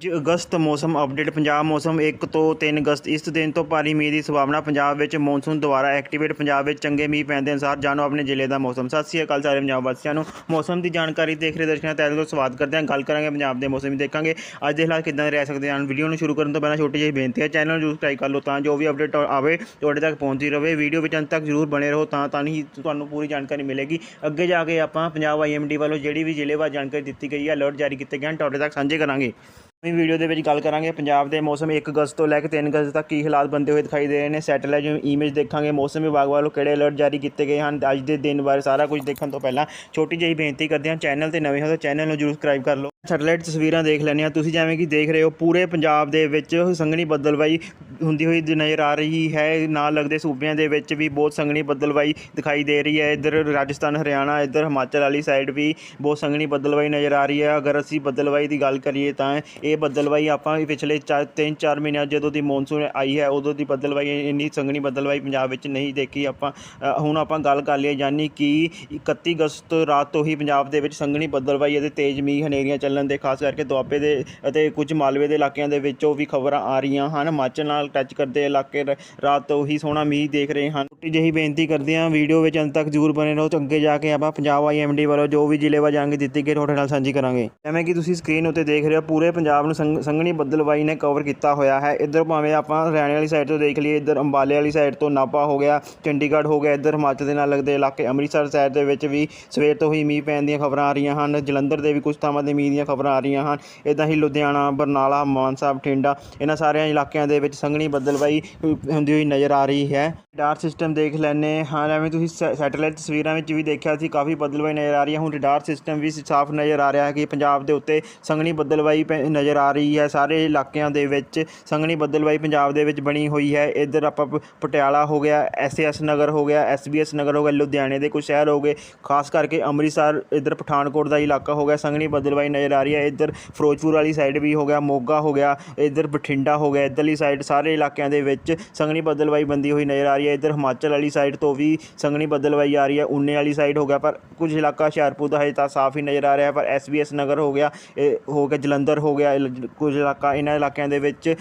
ਜ ਅਗਸਤ ਮੌਸਮ ਅਪਡੇਟ, ਪੰਜਾਬ ਮੌਸਮ 1 ਤੋਂ 3 ਅਗਸਤ, ਇਸ ਦਿਨ ਤੋਂ ਭਾਰੀ ਮੀਂਹ ਦੀ ਸੰਭਾਵਨਾ, ਪੰਜਾਬ ਵਿੱਚ ਮੌਨਸੂਨ ਦੁਆਰਾ ਐਕਟੀਵੇਟ, ਪੰਜਾਬ ਵਿੱਚ ਚੰਗੇ ਮੀਂਹ ਪੈਣ ਦੇ ਅਨੁਸਾਰ, ਜਾਣੋ ਆਪਣੇ ਜ਼ਿਲ੍ਹੇ ਦਾ ਮੌਸਮ। ਸਤਿ ਸ਼੍ਰੀ ਅਕਾਲ ਸਾਰੇ ਪੰਜਾਬ ਵਾਸੀਆਂ ਨੂੰ। ਮੌਸਮ ਦੀ ਜਾਣਕਾਰੀ ਦੇਖ ਰਹੇ ਦਰਸ਼ਕਾਂ ਦਾ ਤਹਿ ਸਵਾਗਤ ਕਰਦੇ ਹਾਂ। ਗੱਲ ਕਰਾਂਗੇ ਪੰਜਾਬ ਦੇ ਮੌਸਮ ਦੀ, ਦੇਖਾਂਗੇ ਅੱਜ ਦੇ ਹਾਲਾਤ ਕਿਦਾਂ ਦੇ ਰਹਿ ਸਕਦੇ ਹਨ। ਵੀਡੀਓ ਨੂੰ ਸ਼ੁਰੂ ਕਰਨ ਤੋਂ ਪਹਿਲਾਂ ਛੋਟੀ ਜਿਹੀ ਬੇਨਤੀ ਹੈ ਚੈਨਲ ਨੂੰ ਸਬਸਕ੍ਰਾਈਬ ਕਰ ਲਓ ਤਾਂ ਜੋ ਵੀ ਅਪਡੇਟ ਆਵੇ, ਤੁਹਾਡੇ ਤੱਕ ਪਹੁੰਚਦੀ ਰਹੇ। ਵੀਡੀਓ ਵਿੱਚ ਅੰਤ ਤੱਕ ਜਰੂਰ ਬਣੇ ਰਹੋ ਤਾਂ ਤਾਂ ਹੀ ਤੁਹਾਨੂੰ ਪੂਰੀ ਜਾਣਕਾਰੀ ਮਿਲੇਗੀ। ਅੱਗੇ ਜਾ ਕੇ ਆਪਾਂ ਪੰਜਾਬ ਆਈਐਮਡੀ ਵੱਲੋਂ ਜਿਹੜੀ ਵੀ ਜ਼ਿਲ੍ਹੇਵਾਰ ਜਾਣਕਾਰੀ ਦਿੱਤੀ ਗਈ ਹੈ ਅਲਰਟ ਜਾਰੀ ਕੀਤੇ ਗਏ ਹਨ। ਤੁਹਾਡੇ ਤੱਕ ਸਾਂਝੇ ਕਰਾਂਗੇ। ਨਵੀਂ ਵੀਡੀਓ ਦੇ ਵਿੱਚ ਗੱਲ ਕਰਾਂਗੇ ਪੰਜਾਬ ਦੇ ਮੌਸਮ 1 ਅਗਸਤ ਤੋਂ ਲੈ ਕੇ 3 ਅਗਸਤ ਤੱਕ ਕੀ ਹਾਲਾਤ ਬੰਦੇ ਹੋਏ ਦਿਖਾਈ ਦੇ ਰਹੇ ਨੇ। ਸੈਟੇਲਾਈਟ ਜਿਵੇਂ ਇਮੇਜ ਦੇਖਾਂਗੇ, ਮੌਸਮ ਵਿਭਾਗ ਵੱਲੋਂ ਕਿਹੜੇ ਅਲਰਟ ਜਾਰੀ ਕੀਤੇ ਗਏ ਹਨ? ਅੱਜ ਦੇ ਦਿਨ ਬਾਰੇ ਸਾਰਾ ਕੁਝ ਦੇਖਣ ਤੋਂ ਪਹਿਲਾਂ ਛੋਟੀ ਜਿਹੀ ਬੇਨਤੀ ਕਰਦੇ ਹਾਂ ਚੈਨਲ ਤੇ ਨਵੇਂ ਹੋ ਤਾਂ ਚੈਨਲ ਨੂੰ ਜਰੂਰ ਸਬਸਕ੍ਰਾਈਬ ਕਰ ਲਓ। ਸੈਟੇਲਾਈਟ ਤਸਵੀਰਾਂ ਦੇਖ ਲੈਂਦੇ ਹਾਂ। ਤੁਸੀਂ ਜਿਵੇਂ ਕਿ ਦੇਖ ਰਹੇ ਹੋ, ਪੂਰੇ ਪੰਜਾਬ ਦੇ ਵਿੱਚ ਸੰਘਣੀ ਬੱਦਲਵਾਈ ਹੁੰਦੀ ਹੋਈ ਨਜ਼ਰ ਆ ਰਹੀ ਹੈ। ਨਾਲ ਲੱਗਦੇ ਸੂਬਿਆਂ ਦੇ ਵਿੱਚ ਵੀ ਬਹੁਤ ਸੰਘਣੀ ਬੱਦਲਵਾਈ ਦਿਖਾਈ ਦੇ ਰਹੀ ਹੈ। ਇੱਧਰ ਰਾਜਸਥਾਨ, ਹਰਿਆਣਾ, ਇੱਧਰ ਹਿਮਾਚਲ ਵਾਲੀ ਸਾਈਡ ਵੀ ਬਹੁਤ ਸੰਘਣੀ ਬੱਦਲਵਾਈ ਨਜ਼ਰ ਆ ਰਹੀ ਹੈ। ਅਗਰ ਅਸੀਂ ਬੱਦਲਵਾਈ ਦੀ ਗੱਲ ਕਰੀਏ ਤਾਂ ਇਹ ਬੱਦਲਵਾਈ ਆਪਾਂ ਪਿਛਲੇ 3-4 ਮਹੀਨਿਆਂ ਜਦੋਂ ਦੀ ਮੌਨਸੂਨ ਆਈ ਹੈ, ਉਦੋਂ ਦੀ ਬੱਦਲਵਾਈ ਇੰਨੀ ਸੰਘਣੀ ਬੱਦਲਵਾਈ ਪੰਜਾਬ ਵਿੱਚ ਨਹੀਂ ਦੇਖੀ ਆਪਾਂ। ਹੁਣ ਆਪਾਂ ਗੱਲ ਕਰ ਲਈਏ ਯਾਨੀ ਕਿ 31 ਅਗਸਤ ਰਾਤ ਤੋਂ ਹੀ ਪੰਜਾਬ ਦੇ ਵਿੱਚ ਸੰਘਣੀ ਬੱਦਲਵਾਈ ਅਤੇ ਤੇਜ਼ ਮੀਂਹ ਹਨੇਰੀਆਂ ਚੱਲਣ ਦੇ, ਖਾਸ ਕਰਕੇ ਦੁਆਬੇ ਦੇ ਅਤੇ ਕੁਝ ਮਾਲਵੇ ਦੇ ਇਲਾਕਿਆਂ ਦੇ ਵਿੱਚੋਂ ਵੀ ਖਬਰਾਂ ਆ ਰਹੀਆਂ ਹਨ। ਹਿਮਾਚਲ ਨਾਲ ਟੱਚ ਕਰਦੇ ਇਲਾਕੇ ਰਾਤ ਤੋਂ ਹੀ ਸੋਹਣਾ ਮੀਂਹ ਦੇਖ ਰਹੇ ਹਨ। ਛੋਟੀ ਜਿਹੀ ਬੇਨਤੀ ਕਰਦੇ ਹਾਂ, ਵੀਡੀਓ ਵਿੱਚ ਅੰਤ ਤੱਕ ਜ਼ਰੂਰ ਬਣੇ ਰਹੋ ਤੇ ਅੱਗੇ ਜਾ ਕੇ ਆਪਾਂ ਪੰਜਾਬ ਆਈਐਮਡੀ ਵੱਲੋਂ ਜੋ ਵੀ ਜ਼ਿਲ੍ਹੇ ਜਾਣਕਾਰੀ ਦਿੱਤੀ ਗਈ ਤੁਹਾਡੇ ਨਾਲ ਸਾਂਝੀ ਕਰਾਂਗੇ। ਜਿਵੇਂ ਕਿ ਤੁਸੀਂ ਸਕਰੀਨ ਉੱਤੇ ਦੇਖ ਰਹੇ ਹੋ, ਪੂਰੇ ਪੰਜਾਬ ਨੂੰ ਸੰਘ- ਸੰਘਣੀ ਬੱਦਲਵਾਈ ਨੇ ਕਵਰ ਕੀਤਾ ਹੋਇਆ ਹੈ। ਇੱਧਰ ਭਾਵੇਂ ਆਪਾਂ ਹਰਿਆਣੇ ਵਾਲੀ ਸਾਈਡ ਤੋਂ ਦੇਖ ਲਈਏ, ਇੱਧਰ ਅੰਬਾਲੇ ਵਾਲੀ ਸਾਈਡ ਤੋਂ ਨਾਭਾ ਹੋ ਗਿਆ, ਚੰਡੀਗੜ੍ਹ ਹੋ ਗਿਆ, ਇੱਧਰ ਹਿਮਾਚਲ ਦੇ ਨਾਲ ਲੱਗਦੇ ਇਲਾਕੇ ਅੰਮ੍ਰਿਤਸਰ ਸਾਈਡ ਦੇ ਵਿੱਚ ਵੀ ਸਵੇਰ ਤੋਂ ਹੀ ਮੀਂਹ ਪੈਣ ਦੀਆਂ ਖਬਰਾਂ ਆ ਰਹੀਆਂ ਹਨ। ਜਲੰਧਰ ਦੇ ਵੀ ਕੁਝ ਥਾਵਾਂ ਦੇ ਮੀਂਹ ਦੀਆਂ ਖਬਰਾਂ ਆ ਰਹੀਆਂ ਹਨ। ਇੱਦਾਂ ਹੀ ਲੁਧਿਆਣਾ, ਬਰਨਾਲਾ ਮਾਨਸਾ ਬਠਿੰਡਾ ਇਹਨਾਂ ਸਾਰਿਆਂ ਇਲਾਕਿਆਂ ਦੇ ਵਿੱਚ ਸੰਘਣੀ ਬੱਦਲਵਾਈ ਹੁੰਦੀ ਹੋਈ ਨਜ਼ਰ ਆ ਰਹੀ ਹੈ। ਰਡਾਰ ਸਿਸਟਮ ਦੇਖ ਲੈਂਦੇ ਹਾਂ। ਐਵੇਂ ਤੁਸੀਂ ਸੈ- ਸੈਟੇਲਾਈਟ ਤਸਵੀਰਾਂ ਵਿੱਚ ਵੀ ਦੇਖਿਆ ਸੀ, ਕਾਫੀ ਬੱਦਲਵਾਈ ਨਜ਼ਰ ਆ ਰਹੀ ਹੈ। ਹੁਣ ਰਡਾਰ ਸਿਸਟਮ ਵੀ ਸਾਫ਼ ਨਜ਼ਰ ਆ ਰਿਹਾ ਹੈ ਕਿ ਪੰਜਾਬ ਦੇ ਉੱਤੇ ਸੰਘਣੀ ਬੱਦਲਵਾਈ ਪੈ- ਨਜ਼ਰ ਆ ਰਹੀ ਹੈ। ਸਾਰੇ ਇਲਾਕਿਆਂ ਦੇ ਵਿੱਚ ਸੰਘਣੀ ਬੱਦਲਵਾਈ ਪੰਜਾਬ ਦੇ ਵਿੱਚ ਬਣੀ ਹੋਈ ਹੈ। ਇੱਧਰ ਆਪਾਂ ਪਟਿਆਲਾ ਹੋ ਗਿਆ ਐਸਐਸ ਨਗਰ ਹੋ ਗਿਆ ਐਸਬੀਐਸ ਨਗਰ ਹੋ ਗਿਆ, ਲੁਧਿਆਣੇ ਦੇ ਕੁਝ ਸ਼ਹਿਰ ਹੋ ਗਏ। ਖਾਸ ਕਰਕੇ ਅੰਮ੍ਰਿਤਸਰ, ਇੱਧਰ ਪਠਾਨਕੋਟ ਦਾ ਇਲਾਕਾ ਹੋ ਗਿਆ, ਸੰਘਣੀ ਬੱਦਲਵਾਈ ਨਜ਼ਰ ਆ ਰਹੀ ਹੈ। ਇੱਧਰ ਫਿਰੋਜ਼ਪੁਰ ਵਾਲੀ ਸਾਈਡ ਵੀ ਹੋ ਗਿਆ, ਮੋਗਾ ਹੋ ਗਿਆ, ਇੱਧਰ ਬਠਿੰਡਾ ਹੋ ਗਿਆ, ਇੱਧਰਲੀ ਸਾਈਡ ਸਾਰੇ ਇਲਾਕਿਆਂ ਦੇ ਵਿੱਚ ਸੰਘਣੀ ਬੱਦਲਵਾਈ ਬੰਦੀ ਹੋਈ ਨਜ਼ਰ ਆ ਰਹੀ ਹੈ। ਇੱਧਰ ਹਿਮਾਚਲ ਵਾਲੀ ਸਾਈਡ ਤੋਂ ਵੀ ਸੰਘਣੀ ਬੱਦਲਵਾਈ ਆ ਰਹੀ ਹੈ। ਉਨੇ ਵਾਲੀ ਸਾਈਡ ਹੋ ਗਿਆ, ਪਰ ਕੁਝ ਇਲਾਕਾ ਹੁਸ਼ਿਆਰਪੁਰ ਦਾ ਹਜੇ ਤਾਂ ਸਾਫ਼ ਹੀ ਨਜ਼ਰ ਆ ਰਿਹਾ ਹੈ, ਪਰ ਐਸਬੀਐਸ ਨਗਰ ਹੋ ਗਿਆ, ਇਹ ਹੋ ਗਿਆ, ਜਲੰਧਰ ਹੋ ਗਿਆ ਕੁਝ ਇਲਾਕਾ ਇਹਨਾਂ ਇਲਾਕਿਆਂ ਦੇ ਵਿੱਚ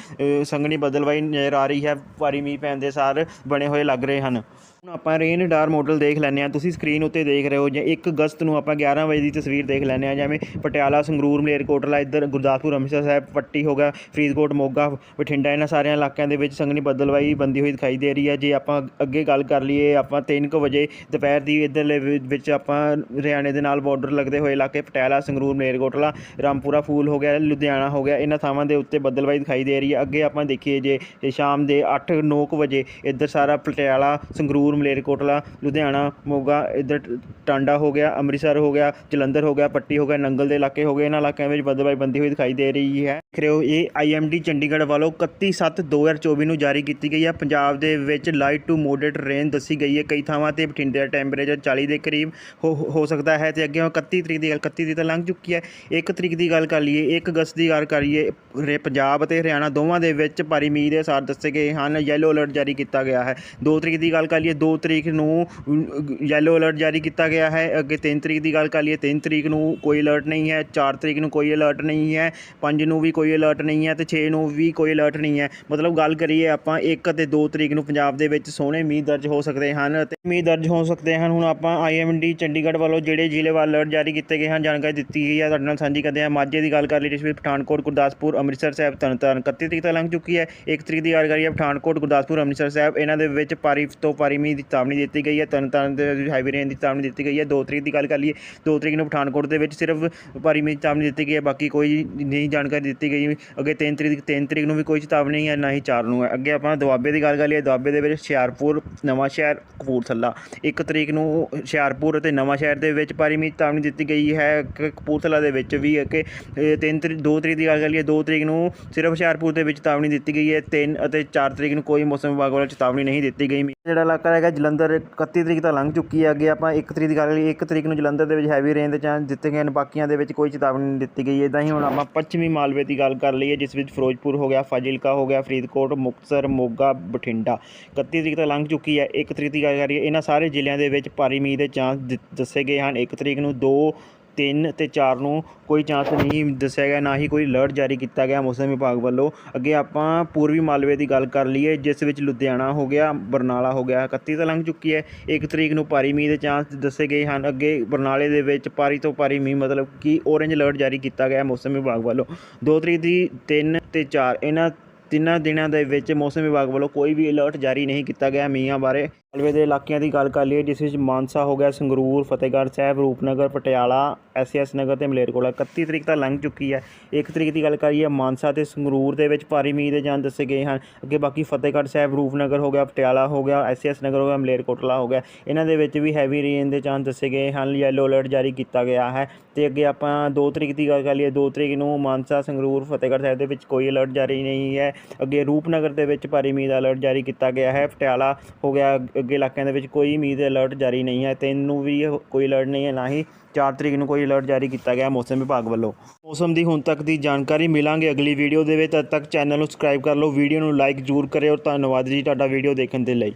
ਸੰਘਣੀ ਬੱਦਲਵਾਈ ਨਜ਼ਰ ਆ ਰਹੀ ਹੈ। ਭਾਰੀ ਮੀਂਹ ਪੈਣ ਦੇ ਸਾਰ ਬਣੇ ਹੋਏ ਲੱਗ ਰਹੇ ਹਨ। ਹੁਣ ਆਪਾਂ ਰੇਨ ਡਾਰ ਮਾਡਲ ਦੇਖ ਲੈਂਦੇ ਹਾਂ। ਤੁਸੀਂ ਸਕਰੀਨ ਉੱਤੇ ਦੇਖ ਰਹੇ ਹੋ ਜਾਂ 1 ਅਗਸਤ ਨੂੰ ਆਪਾਂ 11 ਵਜੇ ਦੀ ਤਸਵੀਰ ਦੇਖ ਲੈਂਦੇ ਹਾਂ, ਜਿਵੇਂ ਪਟਿਆਲਾ, ਸੰਗਰੂਰ ਮਲੇਰਕੋਟਲਾ ਇੱਧਰ ਗੁਰਦਾਸਪੁਰ, ਅੰਮ੍ਰਿਤਸਰ ਸਾਹਿਬ, ਪੱਟੀ ਹੋ ਗਿਆ, ਫਰੀਦਕੋਟ, ਮੋਗਾ, ਬਠਿੰਡਾ, ਇਹਨਾਂ ਸਾਰਿਆਂ ਇਲਾਕਿਆਂ ਦੇ ਵਿੱਚ ਸੰਘਣੀ ਬੱਦਲਵਾਈ ਬੰਦੀ ਹੋਈ ਦਿਖਾਈ ਦੇ ਰਹੀ ਹੈ। ਜੇ ਆਪਾਂ ਅੱਗੇ ਗੱਲ ਕਰ ਲਈਏ, ਆਪਾਂ 3:00 ਵਜੇ ਦੁਪਹਿਰ ਦੀ ਇੱਧਰਲੇ ਵਿੱਚ ਆਪਾਂ ਹਰਿਆਣੇ ਦੇ ਨਾਲ ਬਾਰਡਰ ਲੱਗਦੇ ਹੋਏ ਇਲਾਕੇ ਪਟਿਆਲਾ, ਸੰਗਰੂਰ ਮਲੇਰਕੋਟਲਾ ਰਾਮਪੁਰਾ, ਫੂਲ ਹੋ ਗਿਆ, ਲੁਧਿਆਣਾ ਹੋ ਗਿਆ, ਇਹਨਾਂ ਥਾਵਾਂ ਦੇ ਉੱਤੇ ਬੱਦਲਵਾਈ ਦਿਖਾਈ ਦੇ ਰਹੀ ਹੈ। ਅੱਗੇ ਆਪਾਂ ਦੇਖੀਏ ਜੇ ਸ਼ਾਮ ਦੇ 8-9 ਵਜੇ ਇੱਧਰ ਸਾਰਾ ਪਟਿਆਲਾ, ਸੰਗਰੂਰ ਮਲੇਰਕੋਟਲਾ, ਲੁਧਿਆਣਾ, ਮੋਗਾ, ਇੱਧਰ ਟਾਂਡਾ ਹੋ ਗਿਆ, ਅੰਮ੍ਰਿਤਸਰ ਹੋ ਗਿਆ, ਜਲੰਧਰ ਹੋ ਗਿਆ, ਪੱਟੀ ਹੋ ਗਿਆ, ਨੰਗਲ ਦੇ ਇਲਾਕੇ ਹੋ ਗਏ, ਇਹਨਾਂ ਇਲਾਕਿਆਂ ਵਿੱਚ ਬਦਲਵਾਈ ਬੰਦੀ ਹੋਈ ਦਿਖਾਈ ਦੇ ਰਹੀ ਹੈ। ਦੇਖ ਰਹੇ ਹੋ, ਇਹ ਆਈਐਮਡੀ ਚੰਡੀਗੜ੍ਹ ਵੱਲੋਂ 31/7/2024 ਨੂੰ ਜਾਰੀ ਕੀਤੀ ਗਈ ਹੈ। ਪੰਜਾਬ ਦੇ ਵਿੱਚ ਲਾਈਟ ਟੂ ਮੋਡਰੇਟ ਰੇਨ ਦੱਸੀ ਗਈ ਹੈ। ਕਈ ਥਾਵਾਂ ਤੇ ਬਠਿੰਡੇ ਦਾ ਟੈਂਪਰੇਚਰ 40 ਦੇ ਕਰੀਬ ਹੋ ਹੋ ਸਕਦਾ ਹੈ ਤੇ ਅੱਗੇ 31 ਤਰੀਕ ਦੀ ਗੱਲ 31 ਦੀ ਤਾਂ ਲੰਘ ਚੁੱਕੀ ਹੈ। 1 ਤਰੀਕ ਦੀ ਗੱਲ ਕਰ ਲਈਏ 1 ਅਗਸਤ ਦੀ ਗੱਲ ਕਰੀਏ ਰੇ, ਪੰਜਾਬ ਅਤੇ ਹਰਿਆਣਾ ਦੋਵਾਂ ਦੇ ਵਿੱਚ ਭਾਰੀ ਮੀਂਹ ਦੇ ਅਸਾਰ ਦੱਸੇ ਗਏ ਹਨ। ਯੈਲੋ ਅਲਰਟ ਜਾਰੀ ਕੀਤਾ ਗਿਆ ਹੈ। 2 ਤਰੀਕ ਦੀ ਗੱਲ ਕਰ ਲਈਏ 2 ਤਰੀਕ ਨੂੰ ਯੈਲੋ ਅਲਰਟ ਜਾਰੀ ਕੀਤਾ ਗਿਆ ਹੈ। ਅੱਗੇ 3 ਤਰੀਕ ਦੀ ਗੱਲ ਕਰ ਲਈਏ 3 ਤਰੀਕ ਨੂੰ ਕੋਈ ਅਲਰਟ ਨਹੀਂ ਹੈ 4 ਤਰੀਕ ਨੂੰ ਕੋਈ ਅਲਰਟ ਨਹੀਂ ਹੈ 5 ਨੂੰ ਵੀ ਕੋਈ ਅਲਰਟ ਨਹੀਂ ਹੈ ਤੇ 6 ਨੂੰ ਵੀ ਕੋਈ ਅਲਰਟ ਨਹੀਂ ਹੈ। ਮਤਲਬ ਗੱਲ ਕਰੀਏ ਆਪਾਂ 1 ਅਤੇ 2 ਤਰੀਕ ਨੂੰ ਪੰਜਾਬ ਦੇ ਵਿੱਚ ਸੋਹਣੇ ਮੀਂਹ ਦਰਜ ਹੋ ਸਕਦੇ ਹਨ ਅਤੇ ਮੀਂਹ ਦਰਜ ਹੋ ਸਕਦੇ ਹਨ। ਹੁਣ ਆਪਾਂ ਆਈਐਮਡੀ ਚੰਡੀਗੜ੍ਹ ਵੱਲੋਂ ਜਿਹੜੇ ਜ਼ਿਲ੍ਹੇ ਵੱਲ ਅਲਰਟ ਜਾਰੀ ਕੀਤੇ ਗਏ ਹਨ, ਜਾਣਕਾਰੀ ਦਿੱਤੀ ਗਈ ਹੈ। ਤੁਹਾਡੇ ਨਾਲ ਸਾਂਝੀ ਕਰਦੇ ਹਾਂ। ਮਾਝੇ ਦੀ ਗੱਲ ਕਰ ਲਈ ਜਿਸ ਵਿੱਚ ਪਠਾਨਕੋਟ, ਗੁਰਦਾਸਪੁਰ, ਅੰਮ੍ਰਿਤਸਰ ਸਾਹਿਬ ਤਰਨਤਾਰਨ 31 ਤਰੀਕ ਤੱਕ ਲੰਘ ਚੁੱਕੀ ਹੈ। 1 ਤਰੀਕ ਦੀ ਗੱਲ ਕਰੀਏ, ਪਠਾਨਕੋਟ, ਗੁਰਦਾਸਪੁਰ, ਅੰਮ੍ਰਿਤਸਰ ਸਾਹਿਬ, ਇਹਨਾਂ ਦੇ ਵਿੱਚ ਭਾਰੀ ਤੋਂ ਭਾਰੀ ਮੀਂਹ ਦੀ ਚੇਤਾਵਨੀ ਦਿੱਤੀ ਗਈ ਹੈ ਤਰਨਤਾਰਨ ਦੇ ਹਾਈਵੇ ਰੇਂਜ ਦੀ ਚੇਤਾਵਨੀ ਦਿੱਤੀ ਗਈ ਹੈ 2 ਤਰੀਕ ਦੀ ਗੱਲ ਕਰ ਲਈਏ 2 ਤਰੀਕ ਨੂੰ ਪਠਾਨਕੋਟ ਦੇ ਵਿੱਚ ਸਿਰਫ ਭਾਰੀ ਮੀਂਹ ਦੀ ਚੇਤਾਵਨੀ ਦਿੱਤੀ ਗਈ ਹੈ, ਬਾਕੀ ਕੋਈ ਨਹੀਂ ਜਾਣਕਾਰੀ ਦਿੱਤੀ ਗਈ, ਅੱਗੇ 3 ਤਰੀਕ 3 ਤਰੀਕ ਨੂੰ ਵੀ ਕੋਈ ਚੇਤਾਵਨੀ ਹੈ, ਨਾ ਹੀ 4 ਨੂੰ ਹੈ। ਅੱਗੇ ਆਪਾਂ ਦੁਆਬੇ ਦੀ ਗੱਲ ਕਰ ਲਈਏ, ਦੁਆਬੇ ਦੇ ਵਿੱਚ ਹੁਸ਼ਿਆਰਪੁਰ, ਨਵਾਂ ਸ਼ਹਿਰ, ਕਪੂਰਥਲਾ। 1 ਤਰੀਕ ਨੂੰ ਹੁਸ਼ਿਆਰਪੁਰ ਅਤੇ ਨਵਾਂ ਸ਼ਹਿਰ ਦੇ ਵਿੱਚ ਭਾਰੀ ਮੀਂਹ ਦੀ ਚੇਤਾਵਨੀ ਦਿੱਤੀ ਗਈ ਹੈ ਕਪੂਰਥਲਾ ਦੇ ਵਿੱਚ ਵੀ ਅੱਗੇ ਕਿ 3 ਤਰੀਕ 2 ਤਰੀਕ ਦੀ ਗੱਲ ਕਰ ਲਈਏ 2 ਤਰੀਕ ਨੂੰ ਸਿਰਫ ਹੁਸ਼ਿਆਰਪੁਰ ਦੇ ਵਿੱਚ ਚੇਤਾਵਨੀ ਦਿੱਤੀ ਗਈ ਹੈ 3 ਅਤੇ 4 ਤਰੀਕ ਨੂੰ ਕੋਈ ਮੌਸਮ ਵਿਭਾਗ ਵੱਲੋਂ ਚੇਤਾਵਨੀ ਨਹੀਂ ਦਿੱਤੀ ਗਈ। ਜਿਹੜਾ ਇਲਾਕਾ ਹੈਗਾ, ਜਲੰਧਰ 31 ਤਰੀਕ ਤਾਂ ਲੰਘ ਚੁੱਕੀ ਹੈ ਅੱਗੇ ਆਪਾਂ 1 ਤਰੀਕ ਦੀ ਗੱਲ ਕਰੀਏ 1 ਤਰੀਕ ਨੂੰ ਜਲੰਧਰ ਦੇ ਵਿੱਚ ਹੈਵੀ ਰੇਨ ਦੇ ਚਾਂਸ ਦਿੱਤੇ ਗਏ ਨੇ, ਬਾਕੀਆਂ ਦੇ ਵਿੱਚ ਕੋਈ ਚੇਤਾਵਨੀ ਨਹੀਂ ਦਿੱਤੀ ਗਈ। ਇਦਾਂ ਹੀ ਹੁਣ ਆਪਾਂ ਪੱਛਮੀ ਮਾਲਵੇ ਦੀ ਗੱਲ ਕਰ ਲਈਏ, ਜਿਸ ਵਿੱਚ ਫਿਰੋਜ਼ਪੁਰ ਹੋ ਗਿਆ, ਫਾਜ਼ਿਲਕਾ ਹੋ ਗਿਆ, ਫਰੀਦਕੋਟ, ਮੁਕਤਸਰ, ਮੋਗਾ, ਬਠਿੰਡਾ 31 ਤਰੀਕ ਤਾਂ ਲੰਘ ਚੁੱਕੀ ਹੈ 1 ਤਰੀਕ ਦੀ ਗੱਲ ਕਰੀਏ, ਇਹਨਾਂ ਸਾਰੇ ਜ਼ਿਲ੍ਹਿਆਂ ਦੇ ਵਿੱਚ ਭਾਰੀ ਮੀਂਹ ਦੇ ਚਾਂਸ ਦੱਸੇ ਗਏ ਹਨ। 1 ਤਰੀਕ ਨੂੰ 2 3 ਅਤੇ 4 ਨੂੰ ਕੋਈ ਚਾਂਸ ਨਹੀਂ ਦੱਸਿਆ ਗਿਆ, ਨਾ ਹੀ ਕੋਈ ਅਲਰਟ ਜਾਰੀ ਕੀਤਾ ਗਿਆ ਮੌਸਮ ਵਿਭਾਗ ਵੱਲੋਂ। ਅੱਗੇ ਆਪਾਂ ਪੂਰਬੀ ਮਾਲਵੇ ਦੀ ਗੱਲ ਕਰ ਲਈਏ, ਜਿਸ ਵਿੱਚ ਲੁਧਿਆਣਾ ਹੋ ਗਿਆ, ਬਰਨਾਲਾ ਹੋ ਗਿਆ 31 ਤਾਂ ਲੰਘ ਚੁੱਕੀ ਹੈ। 1 ਤਰੀਕ ਨੂੰ ਭਾਰੀ ਮੀਂਹ ਦੇ ਚਾਂਸ ਦੱਸੇ ਗਏ ਹਨ। ਅੱਗੇ ਬਰਨਾਲੇ ਦੇ ਵਿੱਚ ਭਾਰੀ ਤੋਂ ਭਾਰੀ ਮੀਂਹ, ਮਤਲਬ ਕਿ ਔਰੇਂਜ ਅਲਰਟ ਜਾਰੀ ਕੀਤਾ ਗਿਆ ਮੌਸਮ ਵਿਭਾਗ ਵੱਲੋਂ। 2 ਤਰੀਕ ਦੀ 3 ਤੇ 4 ਇਹਨਾਂ ਤਿੰਨਾਂ ਦਿਨਾਂ ਦੇ ਵਿੱਚ ਮੌਸਮ ਵਿਭਾਗ ਵੱਲੋਂ ਕੋਈ ਵੀ ਅਲਰਟ ਜਾਰੀ ਨਹੀਂ ਕੀਤਾ ਗਿਆ ਮੀਂਹਾਂ ਬਾਰੇ। ਮਾਲਵੇ ਦੇ ਇਲਾਕਿਆਂ ਦੀ ਗੱਲ ਕਰ ਲਈਏ, ਜਿਸ ਵਿੱਚ ਮਾਨਸਾ ਹੋ ਗਿਆ, ਸੰਗਰੂਰ, ਫਤਿਹਗੜ੍ਹ ਸਾਹਿਬ, ਰੂਪਨਗਰ, ਪਟਿਆਲਾ, ਐਸਐਸ ਨਗਰ ਤੇ ਮਲੇਰਕੋਟਲਾ। 31 ਤਰੀਕ ਤਾਂ ਲੰਘ ਚੁੱਕੀ ਹੈ। 1 ਤਰੀਕ ਦੀ ਗੱਲ ਕਰੀਏ, ਮਾਨਸਾ ਤੇ ਸੰਗਰੂਰ ਦੇ ਵਿੱਚ ਭਾਰੀ ਮੀਂਹ ਦੇ ਜਾਣ ਦੱਸੇ ਗਏ ਹਨ। ਅੱਗੇ ਬਾਕੀ ਫਤਿਹਗੜ੍ਹ ਸਾਹਿਬ, ਰੂਪਨਗਰ ਹੋ ਗਿਆ, ਪਟਿਆਲਾ ਹੋ ਗਿਆ, ਐਸਐਸ ਨਗਰ ਹੋ ਗਿਆ, ਮਲੇਰਕੋਟਲਾ ਹੋ ਗਿਆ। ਇਹਨਾਂ ਦੇ ਵਿੱਚ ਵੀ ਹੈਵੀ ਰੇਨ ਦੇ ਚਾਂਸ ਦੱਸੇ ਗਏ ਹਨ। ਯੈਲੋ ਅਲਰਟ ਜਾਰੀ ਕੀਤਾ ਗਿਆ ਹੈ। ਤੇ ਅੱਗੇ ਆਪਾਂ 2 ਤਰੀਕ ਦੀ ਗੱਲ ਕਰ ਲਈਏ 2 ਤਰੀਕ ਨੂੰ ਮਾਨਸਾ, ਸੰਗਰੂਰ, ਫਤਿਹਗੜ੍ਹ ਸਾਹਿਬ ਦੇ ਵਿੱਚ ਕੋਈ ਅਲਰਟ ਜਾਰੀ ਨਹੀਂ ਹੈ। ਅੱਗੇ ਰੂਪਨਗਰ ਦੇ ਵਿੱਚ ਭਾਰੀ ਮੀਂਹ ਦਾ ਅਲਰਟ ਜਾਰੀ ਕੀਤਾ ਗਿਆ ਹੈ। ਪਟਿਆਲਾ ਹੋ ਗਿਆ ਅੱਗੇ ਇਲਾਕਿਆਂ ਦੇ ਵਿੱਚ ਕੋਈ ਮੀਂਹ ਦੇ ਅਲਰਟ ਜਾਰੀ ਨਹੀਂ ਹੈ। ਤਿੰਨ ਨੂੰ ਵੀ ਕੋਈ ਅਲਰਟ ਨਹੀਂ ਹੈ, ਨਾ ਹੀ 4 ਤਰੀਕ ਨੂੰ ਕੋਈ ਅਲਰਟ ਜਾਰੀ ਕੀਤਾ ਗਿਆ ਮੌਸਮ ਵਿਭਾਗ ਵੱਲੋਂ। ਮੌਸਮ ਦੀ ਹੁਣ ਤੱਕ ਦੀ ਜਾਣਕਾਰੀ ਮਿਲਾਂਗੇ ਅਗਲੀ ਵੀਡੀਓ ਦੇ ਵਿੱਚ। ਤਦ ਤੱਕ ਚੈਨਲ ਨੂੰ ਸਬਸਕ੍ਰਾਈਬ ਕਰ ਲਓ ਵੀਡੀਓ ਨੂੰ ਲਾਈਕ ਜ਼ਰੂਰ ਕਰਿਓ। ਧੰਨਵਾਦ ਜੀ ਤੁਹਾਡਾ ਵੀਡੀਓ ਦੇਖਣ ਦੇ ਲਈ।